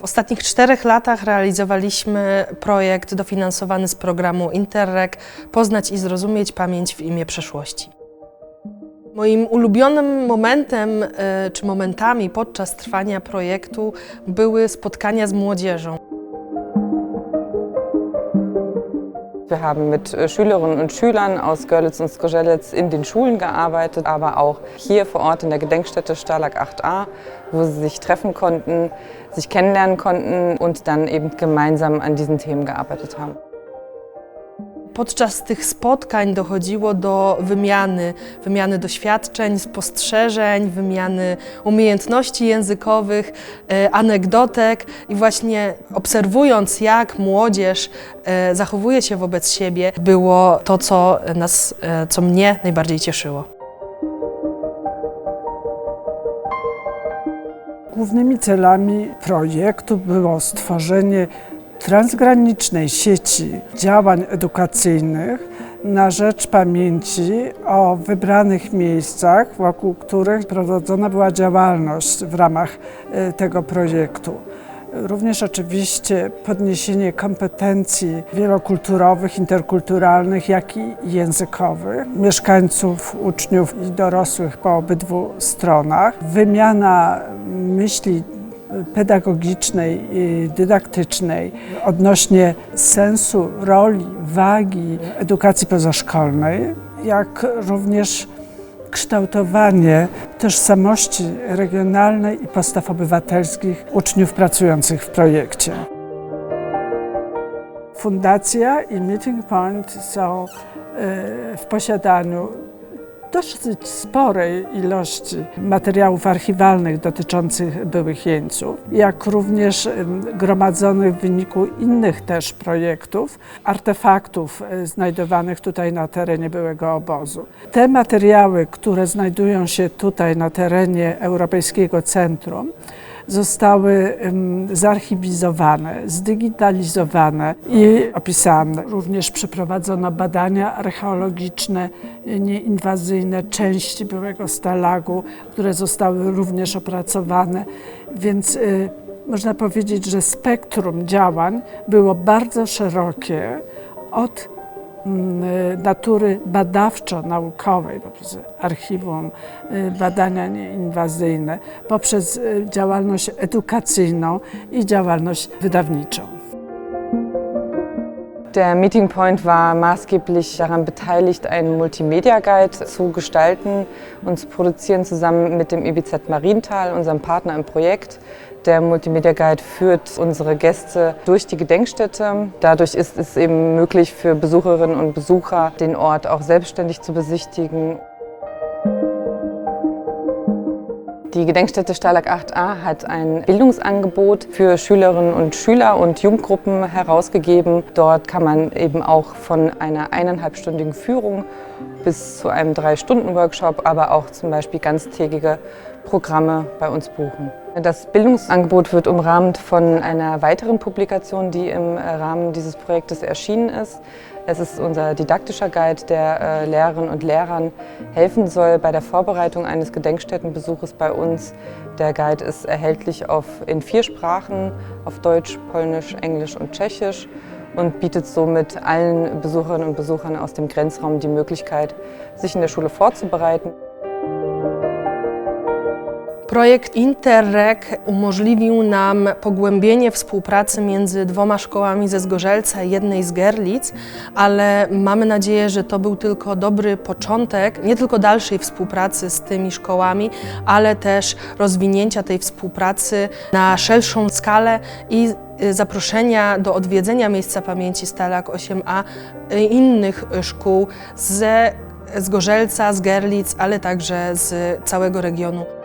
W ostatnich czterech latach realizowaliśmy projekt dofinansowany z programu Interreg Poznać i zrozumieć pamięć w imię przeszłości. Moim ulubionym momentem e, czy momentami podczas trwania projektu były spotkania z młodzieżą. Wir haben mit äh, Schülerinnen und Schülern aus Görlitz und Skojelitz in den Schulen gearbeitet, aber auch hier vor Ort in der Gedenkstätte Stalag 8a, wo sie sich treffen konnten, sich kennenlernen konnten und dann eben gemeinsam an diesen Themen gearbeitet haben. Podczas tych spotkań dochodziło do wymiany, wymiany doświadczeń, spostrzeżeń, wymiany umiejętności językowych, e, anegdotek i właśnie obserwując, jak młodzież e, zachowuje się wobec siebie, było to, co nas, e, co mnie najbardziej cieszyło. Głównymi celami projektu było stworzenie transgranicznej sieci działań edukacyjnych na rzecz pamięci o wybranych miejscach, wokół których prowadzona była działalność w ramach e, tego projektu. Również oczywiście podniesienie kompetencji wielokulturowych, interkulturalnych, jak i językowych mieszkańców, uczniów i dorosłych po obydwu stronach. Wymiana myśli pedagogicznej, i dydaktycznej odnośnie sensu, roli, wagi edukacji pozaszkolnej, jak również kształtowanie tożsamości regionalnej i postaw obywatelskich uczniów pracujących w projekcie. Fundacja i Meeting Point są e, w posiadaniu dosyć sporej ilości materiałów archiwalnych dotyczących byłych jeńców, jak również gromadzonych w wyniku innych też projektów, artefaktów e, znajdowanych tutaj na terenie byłego obozu. Te materiały, które znajdują się tutaj na terenie Europejskiego Centrum, zostały zarchiwizowane, zdigitalizowane i opisane. Również przeprowadzono badania archeologiczne nieinwazyjne części byłego stalagu, które zostały również opracowane, więc y, można powiedzieć, że spektrum działań było bardzo szerokie od natury badawczo-naukowej, poprzez archiwum, y, badania nieinwazyjne, poprzez y, działalność edukacyjną i działalność wydawniczą. Der Meeting Point war maßgeblich daran beteiligt, einen Multimedia-Guide zu gestalten und zu produzieren, zusammen mit dem IBZ Marienthal, unserem Partner im Projekt. Der Multimedia Guide führt unsere Gäste durch die Gedenkstätte. Dadurch ist es eben möglich für Besucherinnen und Besucher, den Ort auch selbstständig zu besichtigen. Die Gedenkstätte Stalag 8a hat ein Bildungsangebot für Schülerinnen und Schüler und Jugendgruppen herausgegeben. Dort kann man eben auch von einer eineinhalbstündigen Führung bis zu einem Drei-Stunden-Workshop, aber auch zum Beispiel ganztägige Programme bei uns buchen. Das Bildungsangebot wird umrahmt von einer weiteren Publikation, die im Rahmen dieses Projektes erschienen ist. Es ist unser didaktischer Guide, der äh, Lehrerinnen und Lehrern helfen soll bei der Vorbereitung eines Gedenkstättenbesuches bei uns. Der Guide ist erhältlich auf, in vier Sprachen, auf Deutsch, Polnisch, Englisch und Tschechisch und bietet somit allen Besucherinnen und Besuchern aus dem Grenzraum die Möglichkeit, sich in der Schule vorzubereiten. Projekt Interreg umożliwił nam pogłębienie współpracy między dwoma szkołami ze Zgorzelca i jednej z Gerlic, ale mamy nadzieję, że to był tylko dobry początek, nie tylko dalszej współpracy z tymi szkołami, ale też rozwinięcia tej współpracy na szerszą skalę i zaproszenia do odwiedzenia miejsca pamięci Stalag 8a innych szkół ze Zgorzelca, z Gerlic, ale także z całego regionu.